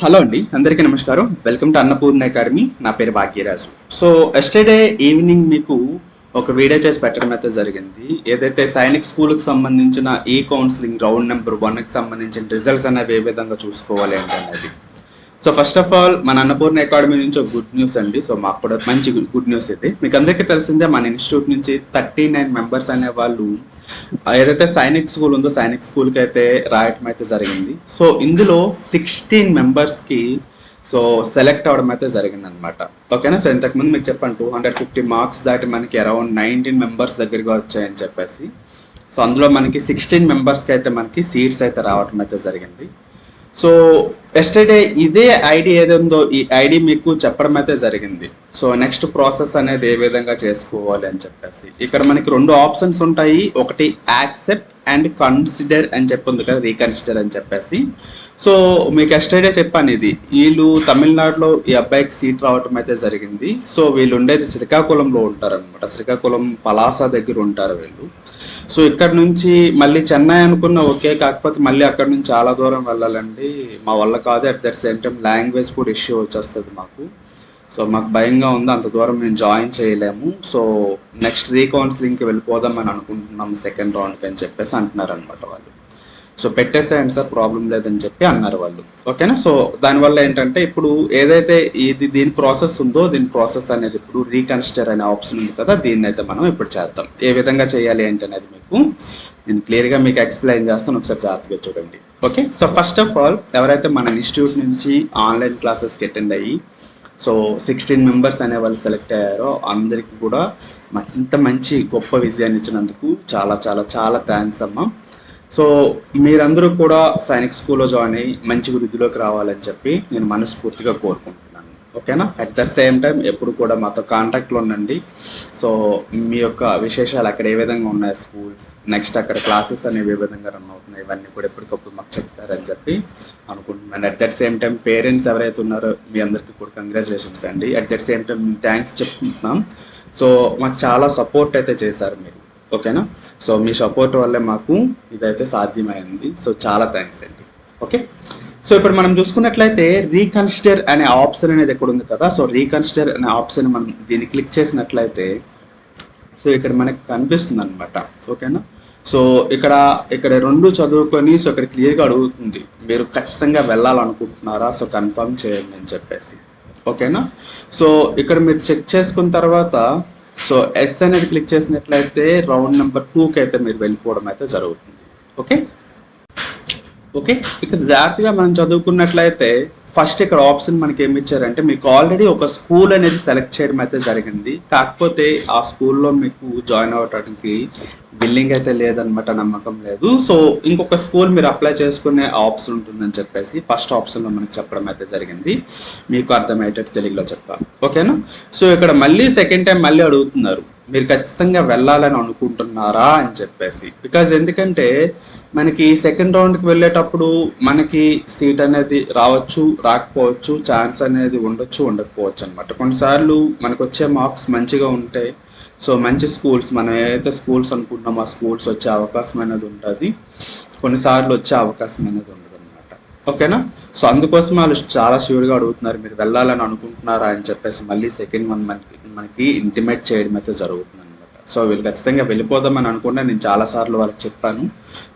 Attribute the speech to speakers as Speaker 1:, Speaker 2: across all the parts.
Speaker 1: Hello అండి అందరికీ నమస్కారం. Welcome to Annapurna academy. నా పేరు భాగ్యరాజు. సో ఎస్టర్డే ఈవినింగ్ మీకు ఒక వీడియో చేసి పెట్టడం అయితే జరిగింది. ఏదైతే సైనిక్ స్కూల్కి సంబంధించిన ఈ కౌన్సిలింగ్ రౌండ్ నెంబర్ వన్కి సంబంధించిన రిజల్ట్స్ అనేవి ఏ విధంగా చూసుకోవాలి ఏంటనేది సో ఫస్ట్ ఆఫ్ ఆల్ మన అన్నపూర్ణ అకాడమీ నుంచి ఒక గుడ్ న్యూస్ అండి. సో మాకు కూడా మంచి గుడ్ న్యూస్ ఇది. మీకు అందరికీ తెలిసిందే మన ఇన్స్టిట్యూట్ నుంచి థర్టీ నైన్ మెంబర్స్ అనే వాళ్ళు ఏదైతే సైనిక్ స్కూల్ ఉందో సైనిక్ స్కూల్కి అయితే రాయటం అయితే జరిగింది. సో ఇందులో సిక్స్టీన్ మెంబర్స్కి సో సెలెక్ట్ అవడం అయితే జరిగింది అనమాట ఓకేనా? సో ఇంతకుముందు మీకు చెప్పాను టూ హండ్రెడ్ ఫిఫ్టీ మార్క్స్ దాటి మనకి అరౌండ్ నైన్టీన్ మెంబర్స్ దగ్గరగా వచ్చాయని చెప్పేసి. సో అందులో మనకి సిక్స్టీన్ మెంబర్స్కి అయితే మనకి సీట్స్ అయితే రావడం అయితే జరిగింది. సో ఎస్టర్డే ఇదే ఐడి ఏదైందో ఈ ఐడి మీకు చెప్పడం అయితే జరిగింది. సో నెక్స్ట్ ప్రాసెస్ అనేది ఏ విధంగా చేసుకోవాలి అని చెప్పేసి. ఇక్కడ మనకి రెండు ఆప్షన్స్ ఉంటాయి. ఒకటి యాక్సెప్ట్ అండ్ కన్సిడర్ అని చెప్పి ఉంది కదా రీకన్సిడర్ అని చెప్పేసి. సో మీకు ఎస్టర్డే చెప్పాను ఇది. వీళ్ళు తమిళనాడులో ఈ అబ్బాయికి సీట్ రావటం అయితే జరిగింది. సో వీళ్ళు ఉండేది శ్రీకాకుళంలో ఉంటారనమాట శ్రీకాకుళం పలాస దగ్గర ఉంటారు వీళ్ళు. సో ఇక్కడ నుంచి మళ్ళీ చెన్నై అనుకున్న ఓకే కాకపోతే మళ్ళీ అక్కడ నుంచి చాలా దూరం వెళ్ళాలండి. మా వల్ల కాదు at that same time language కూడా ఇష్యూ వచ్చేస్తుంది మాకు. సో మాకు భయంగా ఉంది అంత దూరం మేము జాయిన్ చేయలేము. సో నెక్స్ట్ రీకౌన్సిలింగ్కి వెళ్ళిపోదాం అని అనుకుంటున్నాం సెకండ్ రౌండ్కి అని చెప్పేసి అంటున్నారు అనమాట వాళ్ళు. సో పెట్టేసేయండి సార్ ప్రాబ్లం లేదని చెప్పి అన్నారు వాళ్ళు. ఓకేనా? సో దానివల్ల ఏంటంటే ఇప్పుడు ఏదైతే ఇది దీని ప్రాసెస్ ఉందో దీని ప్రాసెస్ అనేది ఇప్పుడు రీకన్స్టర్ అనే ఆప్షన్ ఉంది కదా దీన్ని అయితే మనం ఇప్పుడు చేద్దాం. ఏ విధంగా చేయాలి ఏంటనేది అనేది మీకు నేను క్లియర్గా మీకు ఎక్స్ప్లెయిన్ చేస్తాను ఒకసారి జాగ్రత్తగా చూడండి. Okay? So first of all ఎవరైతే మన ఇన్స్టిట్యూట్ నుంచి ఆన్లైన్ క్లాసెస్కి అటెండ్ అయ్యి సో సిక్స్టీన్ మెంబర్స్ అనే వాళ్ళు సెలెక్ట్ అయ్యారో అందరికీ కూడా మాకు ఇంత మంచి గొప్ప విజయాన్ని ఇచ్చినందుకు చాలా చాలా చాలా థ్యాంక్స్ అమ్మా. సో మీరందరూ కూడా సైనిక్ స్కూల్లో జాయిన్ అయ్యి మంచి వృద్ధిలోకి రావాలని చెప్పి నేను మనస్ఫూర్తిగా కోరుకుంటున్నాను. ఓకేనా? అట్ ద సేమ్ టైం ఎప్పుడు కూడా మాతో కాంటాక్ట్లో ఉండండి. సో మీ యొక్క విశేషాలు అక్కడ ఏ విధంగా ఉన్నాయి స్కూల్స్ నెక్స్ట్ అక్కడ క్లాసెస్ అనేవి ఏ విధంగా రన్ అవుతున్నాయి? ఇవన్నీ కూడా ఎప్పటికప్పుడు మాకు చెప్తారని చెప్పి అనుకుంటున్నాను. At that same time parents ఎవరైతే ఉన్నారో మీ అందరికీ కూడా కంగ్రాచులేషన్స్ అండి. At that same time thanks చెప్తున్నాం. సో మాకు చాలా సపోర్ట్ అయితే చేశారు మీరు. ఓకేనా? సో మీ సపోర్ట్ వల్లే మాకు ఇదైతే సాధ్యమైంది. సో చాలా థ్యాంక్స్ అండి. ఓకే? సో ఇప్పుడు మనం చూసుకున్నట్లయితే రీకన్సిడర్ అనే ఆప్షన్ అనేది ఎక్కడ ఉంది కదా? సో రీకన్సిడర్ అనే ఆప్షన్ మనం దీన్ని క్లిక్ చేసినట్లయితే సో ఇక్కడ మనకి కనిపిస్తుంది అనమాట ఓకేనా? సో ఇక్కడ ఇక్కడ రెండు చదువుకొని సో ఇక్కడ క్లియర్గా అడుగుతుంది. మీరు ఖచ్చితంగా వెళ్ళాలనుకుంటున్నారా? సో కన్ఫర్మ్ చేయండి అని చెప్పేసి. ఓకేనా? సో ఇక్కడ మీరు చెక్ చేసుకున్న తర్వాత సో ఎస్ అనేది క్లిక్ చేసినట్లయితే రౌండ్ నెంబర్ టూకి అయితే మీరు వెళ్ళిపోవడం అయితే జరుగుతుంది. ఓకే ఓకే ఇక్కడ జాగ్రత్తగా మనం చదువుకున్నట్లయితే ఫస్ట్ ఇక్కడ ఆప్షన్ మనకి ఏమి ఇచ్చారంటే మీకు ఆల్రెడీ ఒక స్కూల్ అనేది సెలెక్ట్ చేయడం అయితే జరిగింది. కాకపోతే ఆ స్కూల్లో మీకు జాయిన్ అవ్వడానికి బిల్లింగ్ అయితే లేదనమాట నమ్మకం లేదు. సో ఇంకొక స్కూల్ మీరు అప్లై చేసుకునే ఆప్షన్ ఉంటుందని చెప్పేసి ఫస్ట్ ఆప్షన్లో మనకి చెప్పడం అయితే జరిగింది. మీకు అర్థమయ్యేటట్టు తెలుగులో చెప్పాలి. ఓకేనా? సో ఇక్కడ మళ్ళీ సెకండ్ టైం మళ్ళీ అడుగుతున్నారు. మీరు ఖచ్చితంగా వెళ్ళాలని అనుకుంటున్నారా అని చెప్పేసి. బికాజ్ ఎందుకంటే మనకి సెకండ్ రౌండ్కి వెళ్ళేటప్పుడు మనకి సీట్ అనేది రావచ్చు రాకపోవచ్చు ఛాన్స్ అనేది ఉండొచ్చు ఉండకపోవచ్చు అనమాట కొన్నిసార్లు మనకు వచ్చే మార్క్స్ మంచిగా ఉంటాయి సో మంచి స్కూల్స్ మనం ఏదైతే స్కూల్స్ అనుకుంటున్నామో ఆ స్కూల్స్ వచ్చే అవకాశం అనేది ఉంటుంది కొన్నిసార్లు వచ్చే అవకాశం అనేది ఉండదు అనమాట ఓకేనా సో అందుకోసం వాళ్ళు చాలా ష్యూర్గా అడుగుతున్నారు మీరు వెళ్ళాలని అనుకుంటున్నారా అని చెప్పేసి మళ్ళీ సెకండ్ వన్ మనకి మనకి ఇంటిమేట్ చేయడం అయితే జరుగుతుంది అనమాట సో వీళ్ళు ఖచ్చితంగా వెళ్ళిపోదామని అనుకుంటే నేను చాలాసార్లు వాళ్ళకి చెప్పాను.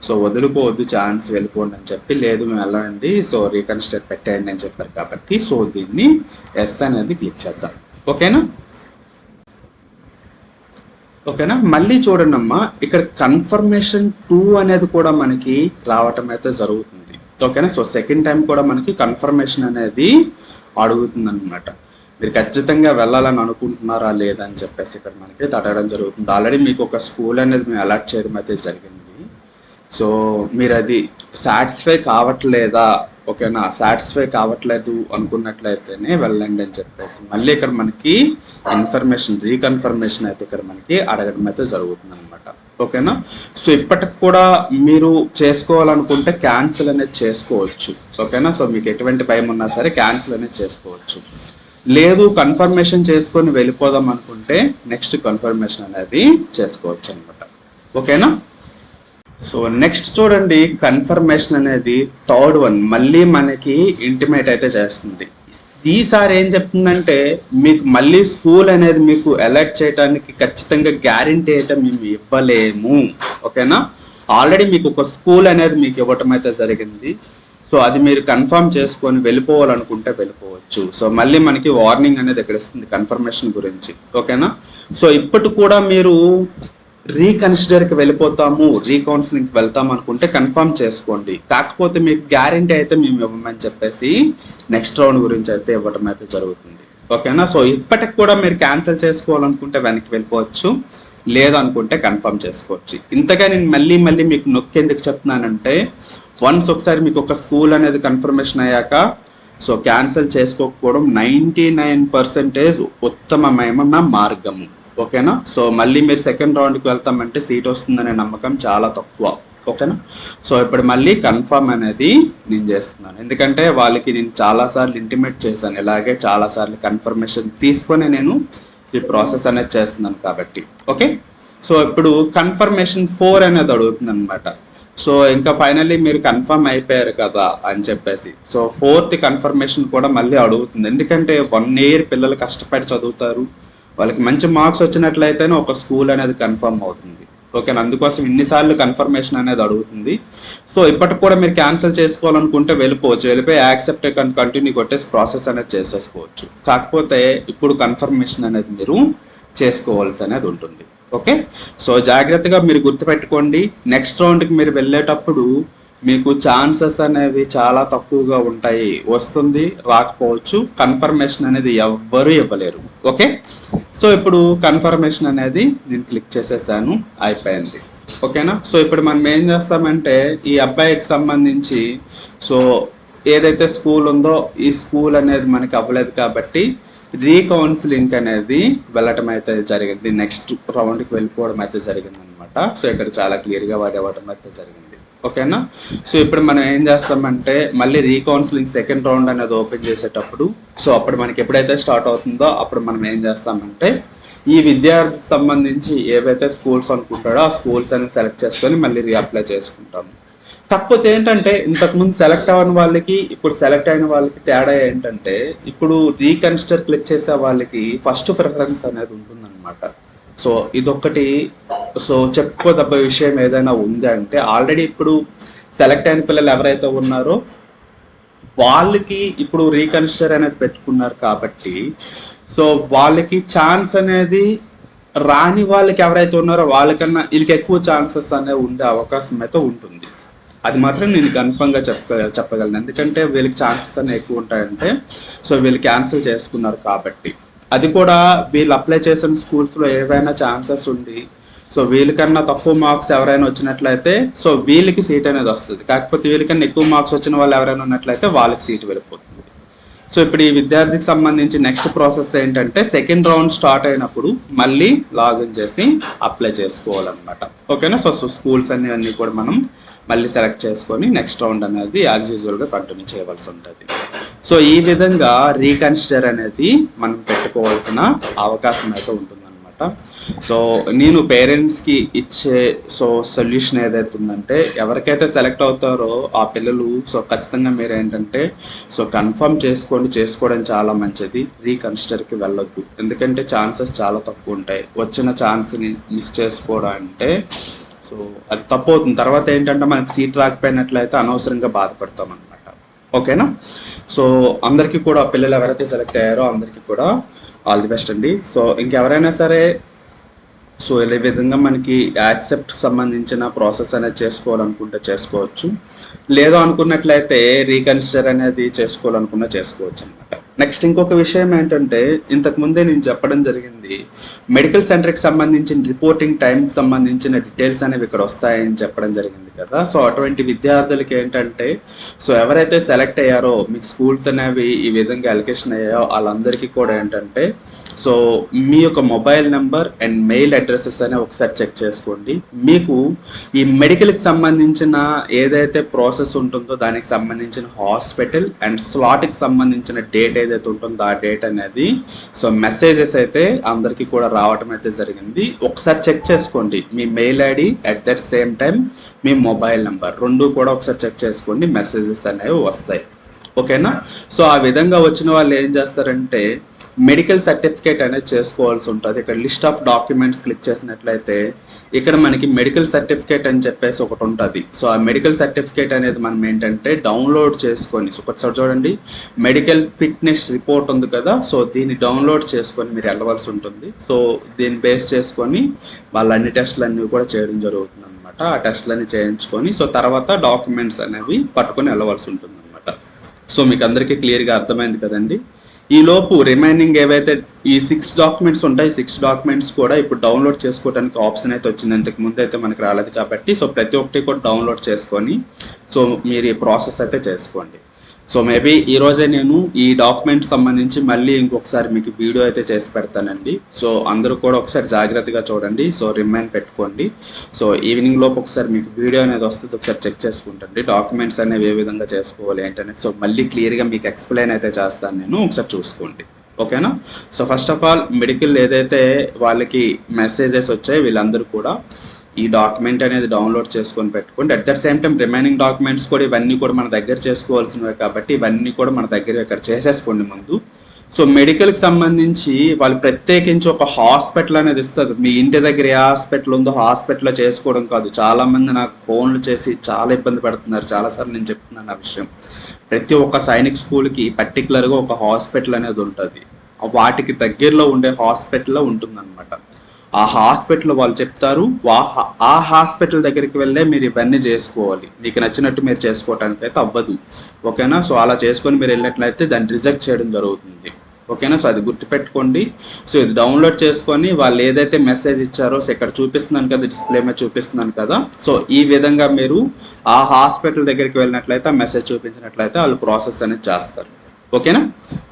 Speaker 1: సో వదులుకోవద్దు ఛాన్స్ వెళ్ళిపోండి అని చెప్పి లేదు మేము వెళ్ళండి సో రీకన్స్ట్రక్ట్ పెట్టేయండి అని చెప్పారు కాబట్టి సో దీన్ని ఎస్ అనేది క్లిక్ చేద్దాం. ఓకేనా ఓకేనా మళ్ళీ చూడండి అమ్మా ఇక్కడ కన్ఫర్మేషన్ టూ అనేది కూడా మనకి రావటం అయితే జరుగుతుంది. ఓకేనా సో సెకండ్ టైం కూడా మనకి కన్ఫర్మేషన్ అనేది అడుగుతుంది అనమాట మీరు ఖచ్చితంగా వెళ్ళాలని అనుకుంటున్నారా లేదా అని చెప్పేసి ఇక్కడ మనకి తడగడం జరుగుతుంది. ఆల్రెడీ మీకు ఒక స్కూల్ అనేది మేము అలర్ట్ చేయడం అయితే జరిగింది. సో మీరు అది సాటిస్ఫై కావట్లేదా? ఓకేనా? సాటిస్ఫై కావట్లేదు అనుకున్నట్లయితేనే వెళ్ళండి అని చెప్పేసి మళ్ళీ ఇక్కడ మనకి ఇన్ఫర్మేషన్ రీకన్ఫర్మేషన్ అయితే ఇక్కడ మనకి అడగడం అయితే జరుగుతుంది అనమాట ఓకేనా? సో ఇప్పటికి కూడా మీరు చేసుకోవాలనుకుంటే క్యాన్సిల్ అనేది చేసుకోవచ్చు. ఓకేనా? సో మీకు ఎటువంటి భయం ఉన్నా సరే క్యాన్సిల్ అనేది చేసుకోవచ్చు. లేదు కన్ఫర్మేషన్ చేసుకొని వెళ్ళిపోదాం అనుకుంటే నెక్స్ట్ కన్ఫర్మేషన్ అనేది చేసుకోవచ్చు అనమాట ఓకేనా? సో నెక్స్ట్ చూడండి కన్ఫర్మేషన్ అనేది థర్డ్ వన్ మళ్ళీ మనకి ఇంటిమేట్ అయితే చేస్తుంది. ఈసారి ఏం చెప్తుందంటే మీకు మళ్ళీ స్కూల్ అనేది మీకు అలర్ట్ చేయడానికి ఖచ్చితంగా గ్యారంటీ అయితే మేము ఇవ్వలేము. ఓకేనా? ఆల్రెడీ మీకు ఒక స్కూల్ అనేది మీకు ఇవ్వటం అయితే జరిగింది. సో అది మీరు కన్ఫర్మ్ చేసుకొని వెళ్ళిపోవాలనుకుంటే వెళ్ళిపోవచ్చు. సో మళ్ళీ మనకి వార్నింగ్ అనేది ఎక్కడ ఇస్తుంది కన్ఫర్మేషన్ గురించి. ఓకేనా? సో ఇప్పటి కూడా మీరు రీకన్సిడర్కి వెళ్ళిపోతాము రీకౌన్సిలింగ్కి వెళ్తాం అనుకుంటే కన్ఫర్మ్ చేసుకోండి. కాకపోతే మీకు గ్యారంటీ అయితే మేము ఇవ్వమని చెప్పేసి నెక్స్ట్ రౌండ్ గురించి అయితే ఇవ్వడం అయితే జరుగుతుంది. ఓకేనా? సో ఇప్పటికి కూడా మీరు క్యాన్సిల్ చేసుకోవాలనుకుంటే వెనక్కి వెళ్ళిపోవచ్చు లేదనుకుంటే కన్ఫర్మ్ చేసుకోవచ్చు. ఇంతగా నేను మళ్ళీ మళ్ళీ మీకు నొక్కి ఎందుకు చెప్తున్నానంటే వన్స్ ఒకసారి మీకు ఒక స్కూల్ అనేది కన్ఫర్మేషన్ అయ్యాక సో క్యాన్సిల్ చేసుకోకపోవడం నైంటీ నైన్ పర్సెంటేజ్ ఉత్తమమైన మార్గము. ఓకేనా? సో మళ్ళీ మీరు సెకండ్ రౌండ్కి వెళ్తామంటే సీట్ వస్తుందనే నమ్మకం చాలా తక్కువ. ఓకేనా? సో ఇప్పుడు మళ్ళీ కన్ఫర్మ్ అనేది నేను చేస్తున్నాను. ఎందుకంటే వాళ్ళకి నేను చాలాసార్లు ఇంటిమేట్ చేశాను. ఇలాగే చాలాసార్లు కన్ఫర్మేషన్ తీసుకొని నేను ఈ ప్రాసెస్ అనేది చేస్తున్నాను కాబట్టి. ఓకే? సో ఇప్పుడు కన్ఫర్మేషన్ ఫోర్ అనేది అడుగుతుంది అనమాట సో ఇంకా ఫైనల్లీ మీరు కన్ఫర్మ్ అయిపోయారు కదా అని చెప్పేసి. సో ఫోర్త్ కన్ఫర్మేషన్ కూడా మళ్ళీ అడుగుతుంది. ఎందుకంటే వన్ ఇయర్ పిల్లలు కష్టపడి చదువుతారు. వాళ్ళకి మంచి మార్క్స్ వచ్చినట్లయితేనే ఒక స్కూల్ అనేది కన్ఫర్మ్ అవుతుంది. ఓకేనా అందుకోసం ఇన్నిసార్లు కన్ఫర్మేషన్ అనేది అడుగుతుంది. సో ఇప్పటికి కూడా మీరు క్యాన్సిల్ చేసుకోవాలనుకుంటే వెళ్ళిపోవచ్చు. వెళ్ళిపోయి యాక్సెప్ట్ కంటిన్యూ కొట్టేసి ప్రాసెస్ అనేది చేసేసుకోవచ్చు. కాకపోతే ఇప్పుడు కన్ఫర్మేషన్ అనేది మీరు చేసుకోవాల్సి అనేది ఉంటుంది. ఓకే? సో జాగ్రత్తగా మీరు గుర్తుపెట్టుకోండి. నెక్స్ట్ రౌండ్కి మీరు వెళ్ళేటప్పుడు మీకు ఛాన్సెస్ అనేవి చాలా తక్కువగా ఉంటాయి. వస్తుంది రాకపోవచ్చు. కన్ఫర్మేషన్ అనేది ఎవ్వరూ ఇవ్వలేరు. ఓకే? సో ఇప్పుడు కన్ఫర్మేషన్ అనేది నేను క్లిక్ చేసేసాను. అయిపోయింది. ఓకేనా? సో ఇప్పుడు మనం ఏం చేస్తామంటే ఈ అబ్బాయికి సంబంధించి సో ఏదైతే స్కూల్ ఉందో ఈ స్కూల్ అనేది మనకి అవ్వలేదు కాబట్టి రీకౌన్సిలింగ్ అనేది వెళ్ళటం అయితే జరిగింది. నెక్స్ట్ రౌండ్కి వెళ్ళిపోవడం అయితే జరిగింది అనమాట సో ఇక్కడ చాలా క్లియర్గా వాడేవడం అయితే జరిగింది. ఓకేనా? సో ఇప్పుడు మనం ఏం చేస్తామంటే మళ్ళీ రీకౌన్సిలింగ్ సెకండ్ రౌండ్ అనేది ఓపెన్ చేసేటప్పుడు సో అప్పుడు మనకి ఎప్పుడైతే స్టార్ట్ అవుతుందో అప్పుడు మనం ఏం చేస్తామంటే ఈ విద్యార్థికి సంబంధించి ఏవైతే స్కూల్స్ అనుకుంటాడో ఆ స్కూల్స్ అనేది సెలెక్ట్ చేసుకొని మళ్ళీ రీఅప్లై చేసుకుంటాము. కాకపోతే ఏంటంటే ఇంతకుముందు సెలెక్ట్ అవ్వని వాళ్ళకి ఇప్పుడు సెలెక్ట్ అయిన వాళ్ళకి తేడా ఏంటంటే ఇప్పుడు రీకన్సిడర్ క్లిక్ చేసే వాళ్ళకి ఫస్ట్ ప్రిఫరెన్స్ అనేది ఉంటుందన్నమాట. సో ఇదొక్కటి సో చెప్పుకోదగ్గ విషయం ఏదైనా ఉంది అంటే ఆల్రెడీ ఇప్పుడు సెలెక్ట్ అయిన పిల్లలు ఎవరైతే ఉన్నారో వాళ్ళకి ఇప్పుడు రీకన్సిడర్ అనేది పెట్టుకున్నారు కాబట్టి సో వాళ్ళకి ఛాన్స్ అనేది రాని వాళ్ళకి ఎవరైతే ఉన్నారో వాళ్ళకన్నా వీళ్ళకి ఎక్కువ ఛాన్సెస్ అనేవి ఉండే అవకాశం అయితే ఉంటుంది. అది మాత్రం నేను కన్ఫర్మ్గా చెప్ప చెప్పగలను. ఎందుకంటే వీళ్ళకి ఛాన్సెస్ అనేవి ఎక్కువ ఉంటాయంటే సో వీళ్ళు క్యాన్సిల్ చేసుకున్నారు కాబట్టి. అది కూడా వీళ్ళు అప్లై చేసిన స్కూల్స్లో ఏవైనా ఛాన్సెస్ ఉండి సో వీళ్ళకన్నా తక్కువ మార్క్స్ ఎవరైనా వచ్చినట్లయితే సో వీళ్ళకి సీట్ అనేది వస్తుంది. కాకపోతే వీళ్ళకన్నా ఎక్కువ మార్క్స్ వచ్చిన వాళ్ళు ఎవరైనా ఉన్నట్లయితే వాళ్ళకి సీట్ వెళ్ళిపోతుంది. సో ఇప్పుడు ఈ విద్యార్థికి సంబంధించి నెక్స్ట్ ప్రాసెస్ ఏంటంటే సెకండ్ రౌండ్ స్టార్ట్ అయినప్పుడు మళ్ళీ లాగిన్ చేసి అప్లై చేసుకోవాలన్నమాట. ఓకేనా సో స్కూల్స్ అన్ని అన్నీ కూడా మనం మళ్ళీ సెలెక్ట్ చేసుకొని నెక్స్ట్ రౌండ్ అనేది యాజ్ యూజువల్గా కంటిన్యూ చేయవలసి ఉంటుంది. సో ఈ విధంగా రీకన్సిడర్ అనేది మనం పెట్టుకోవాల్సిన అవకాశం అయితే ఉంటుంది. అనమాట. సో నేను పేరెంట్స్కి ఇచ్చే సో సొల్యూషన్ ఏదైతే ఉందంటే ఎవరికైతే సెలెక్ట్ అవుతారో ఆ పిల్లలు సో ఖచ్చితంగా మీరు ఏంటంటే సో కన్ఫర్మ్ చేసుకోండి చేసుకోవడం చాలా మంచిది. రీకన్సిడర్కి వెళ్ళొద్దు. ఎందుకంటే ఛాన్సెస్ చాలా తక్కువ ఉంటాయి. వచ్చిన ఛాన్స్ని మిస్ చేసుకోవడం అంటే సో అది తప్పు అవుతుంది. తర్వాత ఏంటంటే మనకి సీట్ రాకపోయినట్లయితే అనవసరంగా బాధపడతాం అనమాట. ఓకేనా? సో అందరికీ కూడా పిల్లలు ఎవరైతే సెలెక్ట్ అయ్యారో అందరికీ కూడా ఆల్ ది బెస్ట్ అండి. సో ఇంకెవరైనా సరే సో ఈ విధంగా మనకి యాక్సెప్ట్ సంబంధించిన ప్రాసెస్ అనేది చేసుకోవాలనుకుంటే చేసుకోవచ్చు. లేదు అనుకున్నట్లయితే రీకన్సిడర్ అనేది చేసుకోవాలనుకున్నా చేసుకోవచ్చు అనమాట నెక్స్ట్ ఇంకొక విషయం ఏంటంటే ఇంతకుముందే నేను చెప్పడం జరిగింది మెడికల్ సెంటర్కి సంబంధించిన రిపోర్టింగ్ టైంకి సంబంధించిన డీటెయిల్స్ అనేవి ఇక్కడ వస్తాయని చెప్పడం జరిగింది. కదా? సో అటువంటి విద్యార్థులకి ఏంటంటే సో ఎవరైతే సెలెక్ట్ అయ్యారో మీకు స్కూల్స్ అనేవి ఈ విధంగా అలికేషన్ అయ్యాయో వాళ్ళందరికీ కూడా ఏంటంటే సో మీ యొక్క mobile number and mail addresses అనేవి ఒకసారి చెక్ చేసుకోండి. మీకు ఈ మెడికల్కి సంబంధించిన ఏదైతే ప్రాసెస్ ఉంటుందో దానికి సంబంధించిన హాస్పిటల్ అండ్ స్లాట్కి సంబంధించిన డేట్ ఏదైతే ఉంటుందో ఆ డేట్ అనేది సో మెసేజెస్ అయితే అందరికీ కూడా రావటం అయితే జరిగింది. ఒకసారి చెక్ చేసుకోండి. మీ mail ID at that same time me mobile number రెండు కూడా ఒకసారి చెక్ చేసుకోండి మెసేజెస్ అనేవి వస్తాయి. ఓకేనా? సో ఆ విధంగా వచ్చిన వాళ్ళు ఏం చేస్తారంటే మెడికల్ సర్టిఫికేట్ అనేది చేసుకోవాల్సి ఉంటుంది. ఇక్కడ లిస్ట్ ఆఫ్ డాక్యుమెంట్స్ క్లిక్ చేసినట్లయితే ఇక్కడ మనకి మెడికల్ సర్టిఫికేట్ అని చెప్పేసి ఒకటి ఉంటుంది. సో ఆ మెడికల్ సర్టిఫికేట్ అనేది మనం ఏంటంటే డౌన్లోడ్ చేసుకొని సో ఒకసారి చూడండి మెడికల్ ఫిట్నెస్ రిపోర్ట్ ఉంది కదా సో దీన్ని డౌన్లోడ్ చేసుకొని మీరు వెళ్ళవలసి ఉంటుంది. సో దీన్ని బేస్ చేసుకొని వాళ్ళ అన్ని టెస్టులు అన్నీ కూడా చేయడం జరుగుతుంది. అనమాట ఆ టెస్ట్లన్నీ చేయించుకొని సో తర్వాత డాక్యుమెంట్స్ అనేవి పట్టుకొని వెళ్ళవలసి ఉంటుంది అనమాట సో మీకు అందరికీ క్లియర్గా అర్థమైంది కదండి. ఈ లోపు రిమైనింగ్ ఏవైతే ఈ సిక్స్ డాక్యుమెంట్స్ ఉంటాయి సిక్స్ డాక్యుమెంట్స్ కూడా ఇప్పుడు డౌన్లోడ్ చేసుకోవడానికి ఆప్షన్ అయితే వచ్చింది. ఇంతకు ముందు అయితే మనకు రాలేదు కాబట్టి సో ప్రతి ఒక్కటి కూడా డౌన్లోడ్ చేసుకొని సో మీరు ఈ ప్రాసెస్ అయితే చేసుకోండి. సో మేబీ ఈరోజే నేను ఈ డాక్యుమెంట్ సంబంధించి మళ్ళీ ఇంకొకసారి మీకు వీడియో అయితే చేసి పెడతానండి. సో అందరూ కూడా ఒకసారి జాగ్రత్తగా చూడండి. సో రిమైన్ పెట్టుకోండి. సో ఈవినింగ్ లోపు ఒకసారి మీకు వీడియో అనేది వస్తుంది. ఒకసారి చెక్ చేసుకుంటండి. డాక్యుమెంట్స్ అనేవి ఏ విధంగా చేసుకోవాలి ఏంటనేది. సో మళ్ళీ క్లియర్గా మీకు ఎక్స్ప్లెయిన్ అయితే చేస్తాను నేను. ఒకసారి చూసుకోండి. ఓకేనా? So first of all medical ఏదైతే వాళ్ళకి మెసేజెస్ వచ్చాయి వీళ్ళందరూ కూడా ఈ డాక్యుమెంట్ అనేది డౌన్లోడ్ చేసుకొని పెట్టుకోండి at the same time remaining documents కూడా ఇవన్నీ కూడా మన దగ్గర చేసుకోవాల్సినవి కాబట్టి ఇవన్నీ కూడా మన దగ్గర ఇక్కడ చేసేసుకోండి ముందు. సో మెడికల్కి సంబంధించి వాళ్ళు ప్రత్యేకించి ఒక హాస్పిటల్ అనేది ఇస్తారు మీ ఇంటి దగ్గర ఏ హాస్పిటల్ ఉందో హాస్పిటల్లో చేసుకోవడం కాదు. చాలామంది నాకు ఫోన్లు చేసి చాలా ఇబ్బంది పడుతున్నారు. చాలాసార్లు నేను చెప్తున్నాను ఆ విషయం. ప్రతి ఒక్క సైనిక్ స్కూల్కి పర్టికులర్గా ఒక హాస్పిటల్ అనేది ఉంటుంది. వాటికి దగ్గరలో ఉండే హాస్పిటల్లో ఉంటుందన్నమాట. ఆ హాస్పిటల్ వాళ్ళు చెప్తారు వా- ఆ హాస్పిటల్ దగ్గరికి వెళ్ళే మీరు ఇవన్నీ చేసుకోవాలి. మీకు నచ్చినట్టు మీరు చేసుకోవటానికి అయితే అవ్వదు. ఓకేనా? సో అలా చేసుకొని మీరు వెళ్ళినట్లయితే దాన్ని రిజెక్ట్ చేయడం జరుగుతుంది. ఓకేనా? సో అది గుర్తుపెట్టుకోండి. సో ఇది డౌన్లోడ్ చేసుకొని వాళ్ళు ఏదైతే మెసేజ్ ఇచ్చారో సో ఇక్కడ చూపిస్తున్నాను కదా డిస్ప్లే మీద చూపిస్తున్నాను కదా సో ఈ విధంగా మీరు ఆ హాస్పిటల్ దగ్గరికి వెళ్ళినట్లయితే ఆ మెసేజ్ చూపించినట్లయితే వాళ్ళు ప్రాసెస్ అనేది చేస్తారు. ఓకేనా?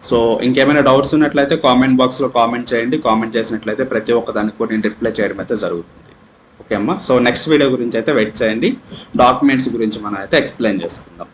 Speaker 1: సో ఇంకేమైనా డౌట్స్ ఉన్నట్లయితే కామెంట్ బాక్స్లో కామెంట్ చేయండి. కామెంట్ చేసినట్లయితే ప్రతి ఒక్క దానికి కూడా నేను రిప్లై చేయడం అయితే జరుగుతుంది. ఓకే అమ్మా సో నెక్స్ట్ వీడియో గురించి అయితే వెయిట్ చేయండి. డాక్యుమెంట్స్ గురించి మనం అయితే ఎక్స్ప్లెయిన్ చేసుకుందాం.